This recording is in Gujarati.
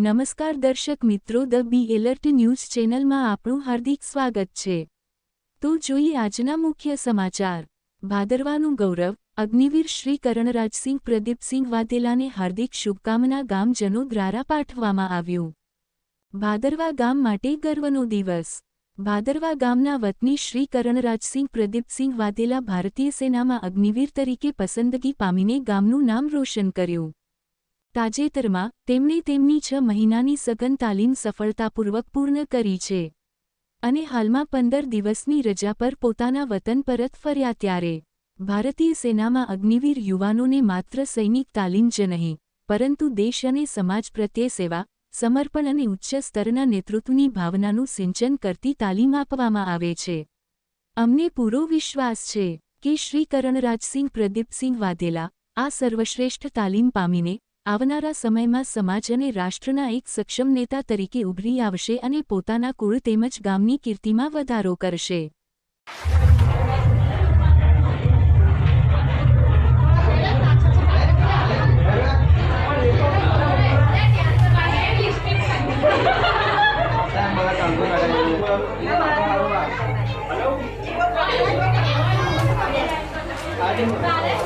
નમસ્કાર દર્શક મિત્રો, ધ બી એલર્ટ ન્યૂઝ ચેનલમાં આપણું હાર્દિક સ્વાગત છે. તો જોઈએ આજના મુખ્ય સમાચાર. ભાદરવાનું ગૌરવ, અગ્નિવીર શ્રી કરણરાજસિંહ પ્રદીપસિંહ વાધેલાને હાર્દિક શુભકામના ગામજનો દ્વારા પાઠવવામાં આવ્યું. ભાદરવા ગામ માટે ગર્વનો દિવસ. ભાદરવા ગામના વતની શ્રી કરણરાજસિંહ પ્રદીપસિંહ વાધેલા ભારતીય સેનામાં અગ્નિવીર તરીકે પસંદગી પામીને ગામનું નામ રોશન કર્યું. તાજેતરમાં, તેમણે તેમની છ મહિનાની સઘન તાલીમ સફળતાપૂર્વક પૂર્ણ કરી છે અને હાલમાં પંદર દિવસની રજા પર પોતાના વતન પરત ફર્યા ત્યારે, ભારતીય સેનામાં અગ્નિવીર યુવાનોને માત્ર સૈનિક તાલીમ જ નહીં, પરંતુ દેશ અને સમાજ પ્રત્યે સેવા, સમર્પણ અને ઉચ્ચ સ્તરના નેતૃત્વની ભાવનાનું સિંચન કરતી તાલીમ આપવામાં આવે છે. અમને પૂરો વિશ્વાસ છે કે શ્રી કરણરાજસિંહ પ્રદીપસિંહ વાધેલા આ સર્વશ્રેષ્ઠ તાલીમ પામીને આવનારા સમયમાં સમાજ અને રાષ્ટ્રના એક સક્ષમ નેતા તરીકે ઉભરી આવશે અને પોતાના કુળ તેમજ ગામની કીર્તિમાં વધારો કરશે Halo.